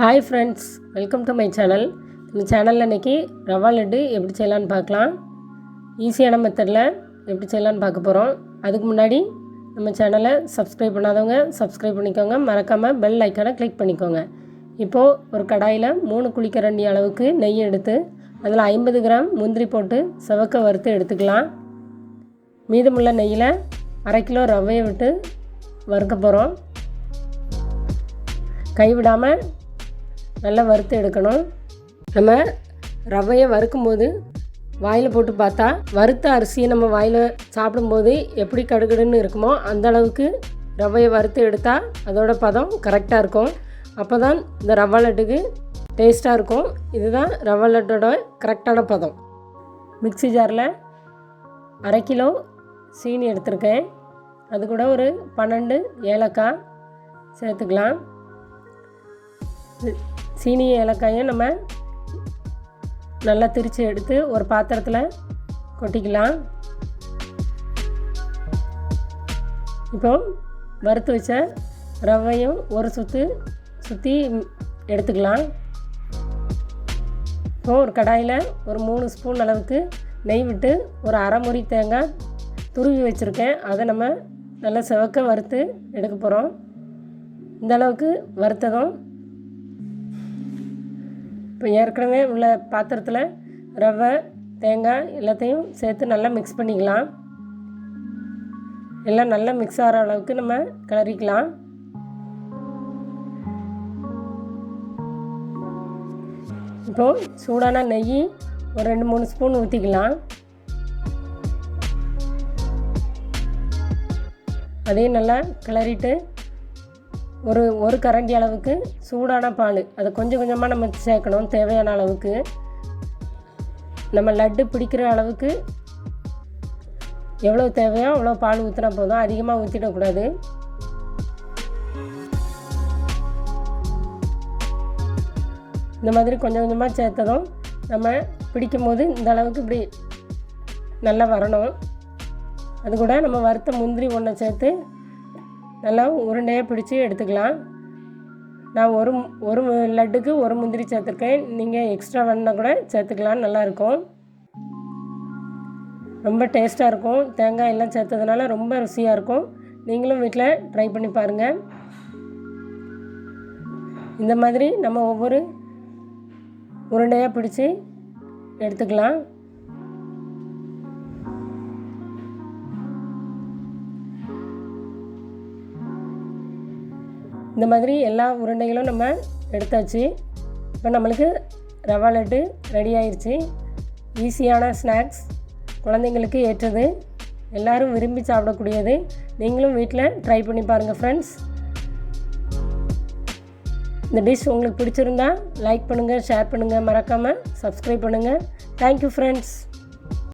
Hi friends welcome to my channel நம்ம சேனலில் இன்றைக்கி ரவா லட்டு எப்படி செய்யலான்னு பார்க்கலாம். ஈஸியான மெத்தடில் எப்படி செய்யலான்னு பார்க்க போகிறோம் அதுக்கு முன்னாடி நம்ம சேனலை சப்ஸ்கிரைப் பண்ணாதவங்க சப்ஸ்கிரைப் பண்ணிக்கோங்க. மறக்காமல் பெல் ஐக்கானை கிளிக் பண்ணிக்கோங்க. இப்போது ஒரு கடாயில் மூணு குளிக்கரண்டி அளவுக்கு நெய் எடுத்து அதில் ஐம்பது கிராம் முந்திரி போட்டு செவக்க வறுத்து எடுத்துக்கலாம். மீதமுள்ள நெய்யில் அரை கிலோ ரவையை விட்டு வறுக்க போகிறோம் கைவிடாமல் நல்லா வறுத்து எடுக்கணும். நம்ம ரவையை வறுக்கும்போது வாயில் போட்டு பார்த்தா வறுத்த அரிசியை நம்ம வாயில் சாப்பிடும்போது எப்படி கடுகடுன்னு இருக்குமோ அந்த அளவுக்கு ரவையை வறுத்து எடுத்தால் அதோட பதம் கரெக்டாக இருக்கும். அப்போ தான் இந்த ரவா லட்டுக்கு டேஸ்ட்டாக இருக்கும். இதுதான் ரவா லட்டோட கரெக்டான பதம். மிக்ஸி ஜாரில் அரை கிலோ சீனி எடுத்திருக்கேன். அது கூட ஒரு பன்னெண்டு ஏலக்காய் சேர்த்துக்கலாம். சீனி ஏலக்காயும் நம்ம நல்லா திரித்து எடுத்து ஒரு பாத்திரத்தில் கொட்டிக்கலாம். இப்போ வறுத்து வச்ச ரவையும் ஒரு சுற்று சுற்றி எடுத்துக்கலாம். இப்போ ஒரு கடாயில் ஒரு மூணு ஸ்பூன் அளவுக்கு நெய் விட்டு ஒரு அரை முறி தேங்காய் துருவி வச்சுருக்கேன். அதை நம்ம நல்லா செவக்க வறுத்து எடுக்க போகிறோம் இந்த அளவுக்கு வறுத்ததும் இப்போ ஏற்கனவே உள்ள பாத்திரத்தில் ரவை தேங்காய் எல்லாத்தையும் சேர்த்து நல்லா மிக்ஸ் பண்ணிக்கலாம். எல்லாம் நல்லா மிக்ஸ் ஆகிற அளவுக்கு நம்ம கிளறிக்கலாம். இப்போது சூடான நெய் ஒரு ரெண்டு மூணு ஸ்பூன் ஊற்றிக்கலாம் அதையும் நல்லா கிளறிட்டு ஒரு ஒரு கரண்டி அளவுக்கு சூடான பால். அதை கொஞ்சம் கொஞ்சமாக நம்ம சேர்க்கணும் தேவையான அளவுக்கு. நம்ம லட்டு பிடிக்கிற அளவுக்கு எவ்வளோ தேவையோ அவ்வளோ பால் ஊற்றினா போதும். அதிகமாக ஊற்றிடக்கூடாது இந்த மாதிரி கொஞ்சம் கொஞ்சமாக சேர்த்ததும் நம்ம பிடிக்கும் போது இந்த அளவுக்கு இப்படி நல்லா வரணும். அது கூட நம்ம வறுத்த முந்திரி ஒன்றை சேர்த்து நல்லா உருண்டையாக பிடிச்சி எடுத்துக்கலாம். நான் ஒரு ஒரு லட்டுக்கு ஒரு முந்திரி சேர்த்துருக்கேன். நீங்கள் எக்ஸ்ட்ரா வேணால் கூட சேர்த்துக்கலாம். நல்லாயிருக்கும் ரொம்ப டேஸ்ட்டாக இருக்கும். தேங்காய் எல்லாம் சேர்த்ததுனால ரொம்ப ருசியாக இருக்கும். நீங்களும் வீட்டில் ட்ரை பண்ணி பாருங்கள் இந்த மாதிரி நம்ம ஒவ்வொரு உருண்டையாக பிடிச்சி எடுத்துக்கலாம். இந்த மாதிரி எல்லா உருண்டைகளும் நம்ம எடுத்தாச்சு. இப்போ நம்மளுக்கு ரவா லட்டு ரெடி ஆயிடுச்சு ஈஸியான ஸ்நாக்ஸ் குழந்தைங்களுக்கு ஏற்றது. எல்லோரும் விரும்பி சாப்பிடக்கூடியது. நீங்களும் வீட்டில் ட்ரை பண்ணி பாருங்கள் ஃப்ரெண்ட்ஸ் இந்த டிஷ் உங்களுக்கு பிடிச்சிருந்தா லைக் பண்ணுங்கள் ஷேர் பண்ணுங்கள் மறக்காமல் சப்ஸ்கிரைப் பண்ணுங்கள் தேங்க்யூ ஃப்ரெண்ட்ஸ்